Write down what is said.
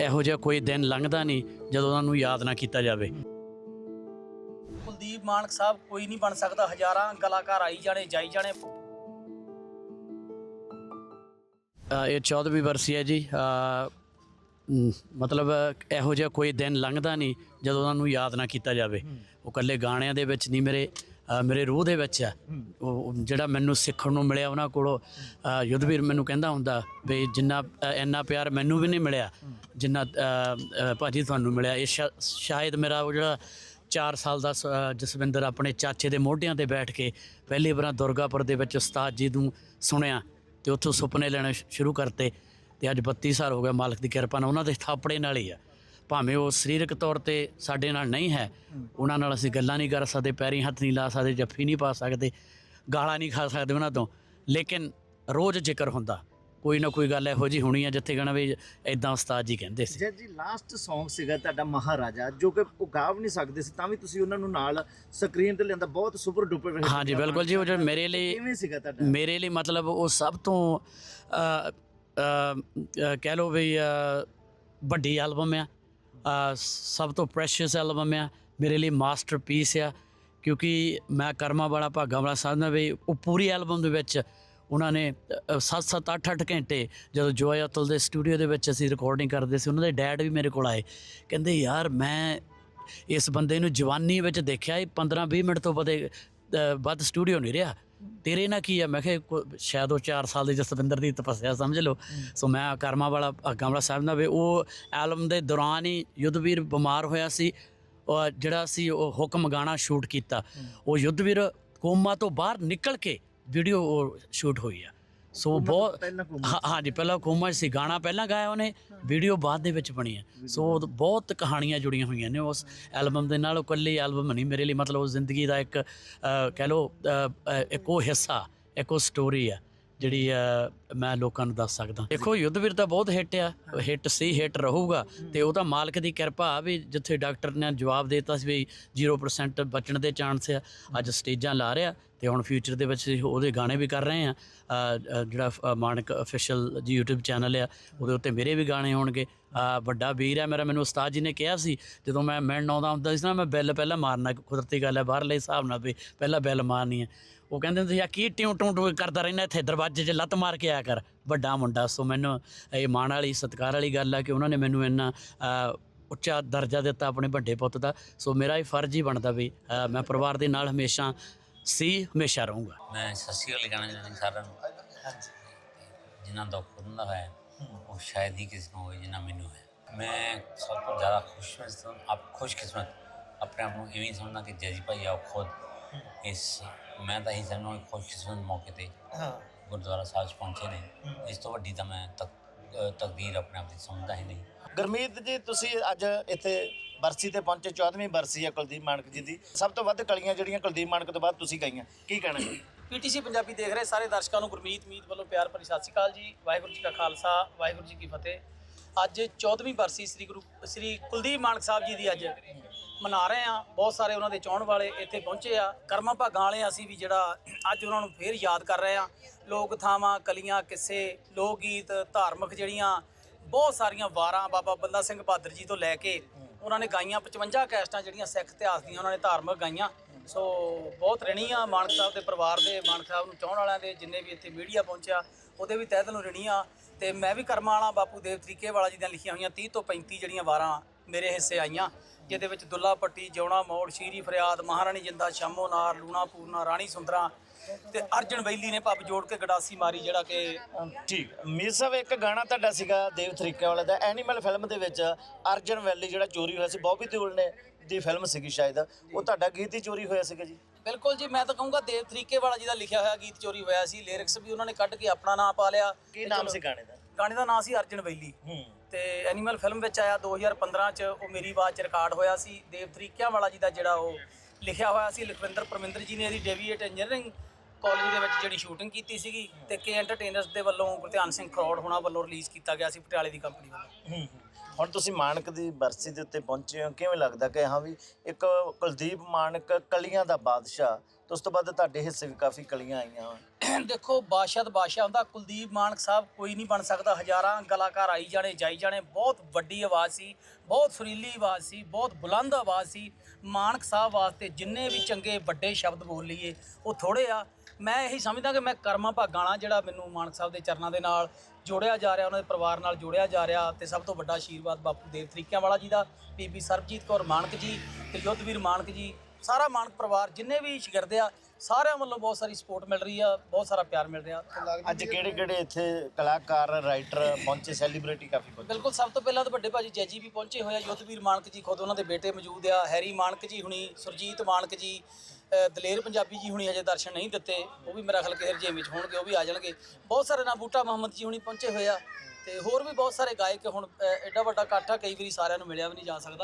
ਇਹੋ ਜਿਹਾ ਕੋਈ ਦਿਨ ਲੰਘਦਾ ਨਹੀਂ ਜਦੋਂ ਉਹਨਾਂ ਨੂੰ ਯਾਦ ਨਾ ਕੀਤਾ ਜਾਵੇ। ਕੁਲਦੀਪ ਮਾਨਕ ਸਾਹਿਬ ਕੋਈ ਨਹੀਂ ਬਣ ਸਕਦਾ। ਹਜ਼ਾਰਾਂ ਕਲਾਕਾਰ ਆਈ ਜਾਣੇ ਜਾਈ ਜਾਣੇ। ਇਹ 14ਵੀਂ ਵਰਸੀ ਹੈ ਜੀ। ਮਤਲਬ ਇਹੋ ਜਿਹਾ ਕੋਈ ਦਿਨ ਲੰਘਦਾ ਨਹੀਂ ਜਦੋਂ ਉਹਨਾਂ ਨੂੰ ਯਾਦ ਨਾ ਕੀਤਾ ਜਾਵੇ। ਉਹ ਇਕੱਲੇ ਗਾਣਿਆਂ ਦੇ ਵਿੱਚ ਨਹੀਂ ਮੇਰੇ। ਮੇਰੇ ਰੂਹ ਦੇ ਵਿੱਚ ਆ। ਉਹ ਜਿਹੜਾ ਮੈਨੂੰ ਸਿੱਖਣ ਨੂੰ ਮਿਲਿਆ ਉਹਨਾਂ ਕੋਲੋਂ ਯੁੱਧਵੀਰ ਮੈਨੂੰ ਕਹਿੰਦਾ ਹੁੰਦਾ ਵੀ ਜਿੰਨਾ ਇੰਨਾ ਪਿਆਰ ਮੈਨੂੰ ਵੀ ਨਹੀਂ ਮਿਲਿਆ ਜਿੰਨਾ ਭਾਜੀ ਤੁਹਾਨੂੰ ਮਿਲਿਆ। ਇਹ ਸ਼ਾਇਦ ਮੇਰਾ ਉਹ ਜਿਹੜਾ 4 ਸਾਲ ਦਾ ਜਸਵਿੰਦਰ ਆਪਣੇ ਚਾਚੇ ਦੇ ਮੋਢਿਆਂ ਤੇ ਬੈਠ ਕੇ ਪਹਿਲੀ ਵਾਰ ਦੁਰਗਾਪੁਰ ਦੇ ਵਿੱਚ ਉਸਤਾਦ ਜੀ ਨੂੰ ਸੁਣਿਆ ਤੇ ਉੱਥੋਂ ਸੁਪਨੇ ਲੈਣੇ ਸ਼ੁਰੂ ਕਰਤੇ ਤੇ ਅੱਜ 32 ਸਾਲ ਹੋ ਗਏ ਮਾਲਕ ਦੀ ਕਿਰਪਾ ਨਾਲ ਉਹਨਾਂ ਦੇ ਥਾਪੜੇ ਨਾਲ ਹੀ ਆ। ਭਾਵੇਂ ਉਹ ਸਰੀਰਕ ਤੌਰ ਤੇ ਸਾਡੇ ਨਾਲ ਨਹੀਂ ਹੈ ਉਹਨਾਂ ਨਾਲ ਅਸੀਂ ਗੱਲਾਂ ਨਹੀਂ ਕਰ ਸਕਦੇ ਪੈਰੀਂ ਹੱਥ ਨਹੀਂ ਲਾ ਸਕਦੇ ਜੱਫੀ ਨਹੀਂ ਪਾ ਸਕਦੇ ਗਾਲਾਂ ਨਹੀਂ ਖਾ ਸਕਦੇ ਉਹਨਾਂ ਤੋਂ। ਲੇਕਿਨ ਰੋਜ਼ ਜ਼ਿਕਰ ਹੁੰਦਾ ਕੋਈ ਨਾ ਕੋਈ ਗੱਲ ਇਹੋ ਜੀ ਹੋਣੀ ਆ ਜਿੱਥੇ ਕਹਣਾ ਵੀ ਇਦਾਂ ਉਸਤਾਦ ਜੀ ਕਹਿੰਦੇ ਸੀ। ਜੀ ਲਾਸਟ Song ਸੀਗਾ ਤੁਹਾਡਾ ਮਹਾਰਾਜਾ ਜੋ ਕਿ ਉਹ ਗਾ ਵੀ ਨਹੀਂ ਸਕਦੇ ਸੀ ਤਾਂ ਵੀ ਤੁਸੀਂ ਉਹਨਾਂ ਨੂੰ ਨਾਲ ਸਕਰੀਨ ਤੇ ਲਿਆਂਦਾ ਬਹੁਤ ਸੁਪਰ ਡੁਪਰ ਹਾਂਜੀ ਬਿਲਕੁਲ ਜੀ ਉਹ ਜਿਹੜਾ ਮੇਰੇ ਲਈ ਕਿਵੇਂ ਸੀਗਾ ਤੁਹਾਡਾ? ਮੇਰੇ ਲਈ ਮਤਲਬ ਉਹ ਸਭ ਤੋਂ ਕਹਿ ਲਓ ਵੀ ਵੱਡੀ ਐਲਬਮ ਆ। ਸਭ ਤੋਂ ਪ੍ਰੈਸ਼ੀਅਸ ਐਲਬਮ ਆ, ਮੇਰੇ ਲਈ ਮਾਸਟਰਪੀਸ ਆ, ਕਿਉਂਕਿ ਮੈਂ ਕਰਮਾ ਵਾਲਾ, ਭਾਗਾ ਵਾਲਾ ਸਾਧਨਾ ਵੀ ਉਹ ਪੂਰੀ ਐਲਬਮ ਦੇ ਵਿੱਚ ਉਹਨਾਂ ਨੇ 7-7 8-8 ਘੰਟੇ ਜਦੋਂ ਜੋਏ ਅਤਲ ਦੇ ਸਟੂਡੀਓ ਦੇ ਵਿੱਚ ਅਸੀਂ ਰਿਕਾਰਡਿੰਗ ਕਰਦੇ ਸੀ, ਉਹਨਾਂ ਦੇ ਡੈਡ ਵੀ ਮੇਰੇ ਕੋਲ ਆਏ। ਕਹਿੰਦੇ, ਯਾਰ, ਮੈਂ ਇਸ ਬੰਦੇ ਨੂੰ ਜਵਾਨੀ ਵਿੱਚ ਦੇਖਿਆ ਇਹ 15-20 ਮਿੰਟ ਤੋਂ ਬਦੇ ਵੱਧ ਸਟੂਡੀਓ ਨਹੀਂ ਰਿਹਾ। ਤੇਰੇ ਨਾਲ ਕੀ ਆ? ਮੈਂ ਕਿਹਾ ਕੋ- ਸ਼ਾਇਦ ਉਹ 4 ਸਾਲ ਦੀ ਜਸਵਿੰਦਰ ਦੀ ਤਪੱਸਿਆ ਸਮਝ ਲਓ। ਸੋ ਮੈਂ ਕਰਮਾ ਵਾਲਾ ਗਮਲਾ ਸਾਹਿਬ ਨਾਲ ਵੀ ਉਹ ਐਲਬਮ ਦੇ ਦੌਰਾਨ ਹੀ ਯੁੱਧਵੀਰ ਬਿਮਾਰ ਹੋਇਆ ਸੀ। ਔਰ ਜਿਹੜਾ ਸੀ ਉਹ ਹੁਕਮ ਗਾਣਾ ਸ਼ੂਟ ਕੀਤਾ। ਉਹ ਯੁੱਧਵੀਰ ਕੋਮਾ ਤੋਂ ਬਾਹਰ ਨਿਕਲ ਕੇ ਵੀਡੀਓ ਸ਼ੂਟ ਹੋਈ ਆ। ਸੋ ਬਹੁਤ ਹਾਂ ਹਾਂਜੀ ਪਹਿਲਾਂ ਕੋਮਾ 'ਚ ਸੀ ਗਾਣਾ ਪਹਿਲਾਂ ਗਾਇਆ ਉਹਨੇ ਵੀਡੀਓ ਬਾਅਦ ਦੇ ਵਿੱਚ ਬਣੀ ਹੈ। ਸੋ ਉਹ ਬਹੁਤ ਕਹਾਣੀਆਂ ਜੁੜੀਆਂ ਹੋਈਆਂ ਨੇ ਉਸ ਐਲਬਮ ਦੇ ਨਾਲ ਉਹ ਇਕੱਲੀ ਐਲਬਮ ਨਹੀਂ ਮੇਰੇ ਲਈ ਮਤਲਬ ਉਹ ਜ਼ਿੰਦਗੀ ਦਾ ਇੱਕ ਅ, ਕਹਿ ਲਓ ਅ, ਅ, ਇੱਕ ਉਹ ਹਿੱਸਾ ਇੱਕ ਉਹ ਸਟੋਰੀ ਆ ਜਿਹੜੀ ਆ ਮੈਂ ਲੋਕਾਂ ਨੂੰ ਦੱਸ ਸਕਦਾ। ਦੇਖੋ ਯੁੱਧਵੀਰ ਤਾਂ ਬਹੁਤ ਹਿੱਟ ਆ। ਹਿੱਟ ਸੀ ਹਿੱਟ ਰਹੂਗਾ। ਤੇ ਉਹ ਤਾਂ ਮਾਲਕ ਦੀ ਕਿਰਪਾ ਆ ਵੀ ਜਿੱਥੇ ਡਾਕਟਰ ਨੇ ਜਵਾਬ ਦਿੱਤਾ ਸੀ ਵੀ 0% ਬਚਣ ਦੇ ਚਾਂਸ ਆ ਅੱਜ ਸਟੇਜਾਂ ਲਾ ਰਿਹਾ ਤੇ ਹੁਣ ਫਿਊਚਰ ਦੇ ਵਿੱਚ ਅਸੀਂ ਉਹਦੇ ਗਾਣੇ ਵੀ ਕਰ ਰਹੇ ਆ। ਜਿਹੜਾ ਅ, ਮਾਨਕ ਅਫੀਸ਼ੀਅਲ ਜੀ YouTube ਚੈਨਲ ਆ ਉਹਦੇ ਉੱਤੇ ਮੇਰੇ ਵੀ ਗਾਣੇ ਹੋਣਗੇ। ਵੱਡਾ ਵੀਰ ਹੈ ਮੇਰਾ ਮੈਨੂੰ ਉਸਤਾਦ ਜੀ ਨੇ ਕਿਹਾ ਸੀ ਜਦੋਂ ਮੈਂ ਮਿਲਣ ਆਉਂਦਾ ਹੁੰਦਾ ਸੀ ਨਾ ਮੈਂ ਬੈਲ ਪਹਿਲਾਂ ਮਾਰਨਾ ਕੁਦਰਤੀ ਗੱਲ ਹੈ ਬਾਹਰਲੇ ਹਿਸਾਬ ਨਾਲ ਵੀ ਪਹਿਲਾਂ ਬੈਲ ਮਾਰਨੀ ਹੈ ਉਹ ਕਹਿੰਦੇ ਹੁੰਦੇ ਸੀ ਆ ਕੀ ਟਿਉਂ ਟਿਉ ਟਿਉ ਕਰਦਾ ਰਹਿਣਾ ਇੱਥੇ ਦਰਵਾਜ਼ੇ 'ਚ, ਲੱਤ ਮਾਰ ਕੇ ਆਇਆ ਕਰ। ਵੱਡਾ ਮੁੰਡਾ, ਸੋ ਮੈਨੂੰ ਇਹ ਮਾਣ ਵਾਲੀ, ਸਤਿਕਾਰ ਵਾਲੀ ਗੱਲ ਆ ਕਿ ਉਹਨਾਂ ਨੇ ਮੈਨੂੰ ਇੰਨਾ ਉੱਚਾ ਦਰਜਾ ਦਿੱਤਾ ਆਪਣੇ ਵੱਡੇ ਪੁੱਤ ਦਾ। ਸੋ ਮੇਰਾ ਇਹ ਫਰਜ਼ ਹੀ ਬਣਦਾ ਵੀ ਮੈਂ ਪਰਿਵਾਰ ਦੇ ਨਾਲ ਹਮੇਸ਼ਾ ਸੀ, ਹਮੇਸ਼ਾ ਰਹੂੰਗਾ। ਮੈਂ ਸਤਿ ਸ਼੍ਰੀ ਅਕਾਲ ਕਹਿਣਾ ਸਾਰਿਆਂ ਨੂੰ। ਜਿਨ੍ਹਾਂ ਦਾ ਖੁਦਾ ਹੋਇਆ, ਉਹ ਸ਼ਾਇਦ ਹੀ ਕਿਸੇ ਨੂੰ ਹੋਵੇ ਜਿੰਨਾ ਮੈਨੂੰ ਹੈ ਮੈਂ ਸਭ ਤੋਂ ਜ਼ਿਆਦਾ ਖੁਸ਼ਕਿਸਮਤ ਆਪ ਖੁਸ਼ਕਿਸਮਤ ਆਪਣੇ ਆਪ ਨੂੰ ਇਵੇਂ ਸਮਝਦਾ ਕਿ ਜੈਜੀ ਭਾਈ ਆਪ ਖੁਦ। ਇਸ ਮੈਂ ਤਾਂ ਹੀ ਸਮਝਦਾ ਕਿ ਖੁਸ਼ਕਿਸਮਤ ਮੌਕੇ ਤੇ ਹਾਂ। ਗੁਰਦੁਆਰਾ ਸਾਹਿਬ 'ਚ ਪਹੁੰਚੇ ਨੇ। ਇਸ ਤੋਂ ਵੱਡੀ ਤਾਂ ਮੈਂ ਤਕਦੀਰ ਆਪਣੇ ਆਪ ਦੀ ਸਮਝਦਾ ਹੀ ਨਹੀਂ। ਗੁਰਮੀਤ ਜੀ ਤੁਸੀਂ ਅੱਜ ਇੱਥੇ ਬਰਸੀ ਤੇ ਪਹੁੰਚੇ 14ਵੀਂ ਬਰਸੀ ਹੈ ਕੁਲਦੀਪ ਮਾਨਕ ਜੀ ਦੀ। ਸਭ ਤੋਂ ਵੱਧ ਕਲੀਆਂ ਜਿਹੜੀਆਂ ਕੁਲਦੀਪ ਮਾਨਕ ਤੋਂ ਬਾਅਦ ਤੁਸੀਂ ਗਾਈਆਂ ਕੀ ਕਹਿਣਾ ਜੀ? ਪੀਟੀਸੀ ਪੰਜਾਬੀ ਦੇਖ ਰਹੇ ਸਾਰੇ ਦਰਸ਼ਕਾਂ ਨੂੰ ਗੁਰਮੀਤ ਮੀਤ ਵੱਲੋਂ ਪਿਆਰ ਭਰੀ ਸਤਿ ਸ਼੍ਰੀ ਅਕਾਲ ਜੀ। ਵਾਹਿਗੁਰੂ ਜੀ ਕਾ ਖਾਲਸਾ ਵਾਹਿਗੁਰੂ ਜੀ ਕੀ ਫਤਿਹ। ਅੱਜ 14ਵੀਂ ਬਰਸੀ ਸ੍ਰੀ ਗੁਰੂ ਸ੍ਰੀ ਕੁਲਦੀਪ ਮਾਨਕ ਸਾਹਿਬ ਜੀ ਦੀ ਅੱਜ। ਮਨਾ ਰਹੇ ਆ ਬਹੁਤ ਸਾਰੇ ਉਹਨਾਂ ਦੇ ਚਾਹਣ ਵਾਲੇ ਇੱਥੇ ਪਹੁੰਚੇ ਆ। ਕਰਮਾਂ ਭਾਗਾਂ ਵਾਲੇ ਅਸੀਂ ਵੀ ਜਿਹੜਾ ਅੱਜ ਉਹਨਾਂ ਨੂੰ ਫੇਰ ਯਾਦ ਕਰ ਰਹੇ ਆ ਲੋਕ ਥਾਵਾਂ, ਕਲੀਆਂ, ਕਿੱਸੇ, ਲੋਕ ਗੀਤ, ਧਾਰਮਿਕ ਜਿਹੜੀਆਂ ਬਹੁਤ ਸਾਰੀਆਂ ਵਾਰਾਂ ਬਾਬਾ ਬੰਦਾ ਸਿੰਘ ਬਹਾਦਰ ਜੀ ਤੋਂ ਲੈ ਕੇ ਉਹਨਾਂ ਨੇ ਗਾਈਆਂ 55 ਕੈਸਟਾਂ ਜਿਹੜੀਆਂ ਸਿੱਖ ਇਤਿਹਾਸ ਦੀਆਂ ਉਹਨਾਂ ਨੇ ਧਾਰਮਿਕ ਗਾਈਆਂ। ਸੋ ਬਹੁਤ ਰਣੀ ਆ ਮਾਨਕ ਸਾਹਿਬ ਦੇ ਪਰਿਵਾਰ ਦੇ, ਮਾਨਕ ਸਾਹਿਬ ਨੂੰ ਚਾਹਣ ਵਾਲਿਆਂ ਦੇ ਜਿੰਨੇ ਵੀ ਇੱਥੇ ਮੀਡੀਆ ਪਹੁੰਚਿਆ, ਉਹਦੇ ਵੀ ਤਹਿ ਦਿਲੋਂ ਰਣੀ ਆ। ਤੇ ਮੈਂ ਵੀ ਕਰਮਾਂ ਵਾਲਾ ਬਾਪੂ ਦੇਵ ਤਰੀਕੇ ਵਾਲਾ ਜੀ ਦੀਆਂ ਲਿਖੀਆਂ ਹੋਈਆਂ 30 ਤੋਂ 35 ਜਿਹੜੀਆਂ ਵਾਰਾਂ ਮੇਰੇ ਹਿੱਸੇ ਆਈਆਂ, ਜਿਹਦੇ ਵਿੱਚ ਦੁੱਲਾ ਪੱਟੀ, ਜਿਉਣਾ ਮੋੜ, ਸ਼ੀਰੀ ਫਰਿਆਦ, ਮਹਾਰਾਣੀ ਜਿੰਦਾ, ਸ਼ਾਮੋ ਨਾਰ, ਲੂਣਾ ਪੂਰਨਾ, ਰਾਣੀ ਸੁੰਦਰਾ ਤੇ ਅਰਜਨ ਵੈਲੀ ਨੇ ਪੱਬ ਜੋੜ ਕੇ ਗਡਾਸੀ ਮਾਰੀ ਜਿਹੜਾ ਕਿ ਠੀਕ। ਮੀਰ ਸਾਹਿਬ, ਇੱਕ ਗਾਣਾ ਤੁਹਾਡਾ ਸੀਗਾ ਦੇਵ ਤਰੀਕੇ ਵਾਲੇ ਦਾ, ਐਨੀਮਲ ਫਿਲਮ ਦੇ ਵਿੱਚ ਅਰਜਨ ਵੈਲੀ ਜਿਹੜਾ ਚੋਰੀ ਹੋਇਆ ਸੀ ਬੌਬੀ ਦਿਓਲ ਨੇ। ਦੀ ਫਿਲਮ ਸੀਗੀ ਸ਼ਾਇਦ। ਉਹ ਤੁਹਾਡਾ ਗੀਤ ਹੀ ਚੋਰੀ ਹੋਇਆ ਸੀਗਾ ਜੀ? ਬਿਲਕੁਲ ਜੀ ਮੈਂ ਤਾਂ ਕਹੂੰਗਾ ਦੇਵ ਤਰੀਕੇ ਵਾਲਾ ਜੀ ਦਾ ਲਿਖਿਆ ਹੋਇਆ ਗੀਤ ਚੋਰੀ ਹੋਇਆ ਸੀ। ਲਿਰਿਕਸ ਵੀ ਉਹਨਾਂ ਨੇ ਕੱਢ ਕੇ ਆਪਣਾ ਨਾਮ ਪਾ ਲਿਆ। ਕੀ ਨਾਮ ਸੀ ਗਾਣੇ ਦਾ? ਗਾਣੇ ਦਾ ਨਾਮ ਸੀ ਅਰਜਨ ਵੈਲੀ ਹੂੰ। ਤੇ ਐਨੀਮਲ ਫਿਲਮ ਵਿੱਚ ਆਇਆ 2015 ਚ ਉਹ ਮੇਰੀ ਆਵਾਜ਼ ਚ ਰਿਕਾਰਡ ਹੋਇਆ ਸੀ। ਦੇਵ ਤਰੀਕਿਆਂ ਵਾਲਾ ਜੀ ਦਾ ਜਿਹੜਾ ਉਹ ਲਿਖਿਆ ਹੋਇਆ ਸੀ ਲਖਵਿੰਦਰ ਪਰਮਿੰਦਰ ਜੀ ਨੇ ਇਹਦੀ ਡੇਵੀਏਟ ਇੰਜੀਨੀਅਰਿੰਗ ਕਾਲਜ ਦੇ ਵਿੱਚ ਜਿਹੜੀ ਸ਼ੂਟਿੰਗ ਕੀਤੀ ਸੀਗੀ ਤੇ ਕੇ ਐਂਟਰਟੇਨਰਸ ਦੇ ਵੱਲੋਂ ਗੁਰਧਿਆਨ ਸਿੰਘ ਖਰੋੜ ਹੋਣਾ ਵੱਲੋਂ ਰਿਲੀਜ਼ ਕੀਤਾ ਗਿਆ ਸੀ ਪਟਿਆਲੇ ਦੀ ਕੰਪਨੀ ਵੱਲੋਂ। ਹੁਣ ਤੁਸੀਂ ਮਾਨਕ ਦੀ ਬਰਸੀ ਦੇ ਉੱਤੇ ਪਹੁੰਚੇ ਹੋ ਕਿਵੇਂ ਲੱਗਦਾ ਕਿ ਹਾਂ ਵੀ ਇੱਕ ਕੁਲਦੀਪ ਮਾਨਕ ਕਲੀਆਂ ਦਾ ਬਾਦਸ਼ਾਹ ਤੇ ਉਸ ਤੋਂ ਬਾਅਦ ਤੁਹਾਡੇ ਹਿੱਸੇ ਵੀ ਕਾਫੀ ਕਲੀਆਂ ਆਈਆਂ ਦੇਖੋ ਬਾਦਸ਼ਾਹ ਤਾਂ ਬਾਦਸ਼ਾਹ ਹੁੰਦਾ ਕੁਲਦੀਪ ਮਾਨਕ ਸਾਹਿਬ ਕੋਈ ਨਹੀਂ ਬਣ ਸਕਦਾ। ਹਜ਼ਾਰਾਂ ਕਲਾਕਾਰ ਆਈ ਜਾਣੇ ਜਾਈ ਜਾਣੇ ਬਹੁਤ ਵੱਡੀ ਆਵਾਜ਼ ਸੀ ਬਹੁਤ ਸੁਰੀਲੀ ਆਵਾਜ਼ ਸੀ ਬਹੁਤ ਬੁਲੰਦ ਆਵਾਜ਼ ਸੀ। ਮਾਨਕ ਸਾਹਿਬ ਵਾਸਤੇ ਜਿੰਨੇ ਵੀ ਚੰਗੇ ਵੱਡੇ ਸ਼ਬਦ ਬੋਲ ਲਈਏ ਉਹ ਥੋੜੇ ਆ ਮੈਂ ਇਹੀ ਸਮਝਦਾ ਕਿ ਮੈਂ ਕਰਮਾਂ ਭਾਗਾਂ ਜਿਹੜਾ ਮੈਨੂੰ ਮਾਨਕ ਸਾਹਿਬ ਦੇ ਚਰਨਾਂ ਦੇ ਨਾਲ ਜੋੜਿਆ ਜਾ ਰਿਹਾ ਉਹਨਾਂ ਦੇ ਪਰਿਵਾਰ ਨਾਲ ਜੋੜਿਆ ਜਾ ਰਿਹਾ ਤੇ ਸਭ ਤੋਂ ਵੱਡਾ ਆਸ਼ੀਰਵਾਦ ਬਾਪੂ ਦੇਵ ਤਰੀਕਿਆਂ ਵਾਲਾ ਜੀ ਦਾ ਬੀਬੀ ਸਰਬਜੀਤ ਕੌਰ ਮਾਨਕ ਜੀ ਤੇ ਯੁੱਧਵੀਰ ਮਾਨਕ ਜੀ ਸਾਰਾ ਮਾਨਕ ਪਰਿਵਾਰ ਜਿੰਨੇ ਵੀ ਸ਼ਗਿਰਦ ਆ ਸਾਰਿਆਂ ਵੱਲੋਂ ਬਹੁਤ ਸਾਰੀ ਸਪੋਰਟ ਮਿਲ ਰਹੀ ਆ ਬਹੁਤ ਸਾਰਾ ਪਿਆਰ ਮਿਲ ਰਿਹਾ। ਅੱਜ ਕਿਹੜੇ ਕਿਹੜੇ ਇੱਥੇ ਕਲਾਕਾਰ ਰਾਈਟਰ ਪਹੁੰਚੇ ਸੈਲੀਬ੍ਰਿਟੀ ਕਾਫੀ ਪਹੁੰਚੇ? ਬਿਲਕੁਲ ਸਭ ਤੋਂ ਪਹਿਲਾਂ ਤਾਂ ਵੱਡੇ ਭਾਜੀ ਜੈਜੀ ਵੀ ਪਹੁੰਚੇ ਹੋਏ ਆ ਯੁੱਧਵੀਰ ਮਾਨਕ ਜੀ ਖੁਦ ਉਹਨਾਂ ਦੇ ਬੇਟੇ ਮੌਜੂਦ ਆ ਹੈਰੀ ਮਾਨਕ ਜੀ ਹੁਣੀ ਸੁਰਜੀਤ ਮਾਨਕ ਜੀ ਦਲੇਰ ਪੰਜਾਬੀ ਜੀ ਹੁਣੀ ਅਜੇ ਦਰਸ਼ਨ ਨਹੀਂ ਦਿੱਤੇ। ਉਹ ਵੀ ਮੇਰਾ ਖਿਆਲ ਕਿਸੇ ਰਜੇਮ ਵਿੱਚ ਹੋਣਗੇ, ਉਹ ਵੀ ਆ ਜਾਣਗੇ। ਬਹੁਤ ਸਾਰੇ ਨਾ ਬੂਟਾ ਮੁਹੰਮਦ ਜੀ ਹੁਣੀ ਪਹੁੰਚੇ ਹੋਏ ਆ। ਤੇ ਹੋਰ ਵੀ ਬਹੁਤ ਸਾਰੇ ਗਾਇਕ ਹੁਣ ਐਡਾ ਵੱਡਾ ਇਕੱਠ ਆ, ਕਈ ਵਾਰੀ ਸਾਰਿਆਂ ਨੂੰ ਮਿਲਿਆ ਵੀ ਨਹੀਂ ਜਾ ਸਕਦਾ।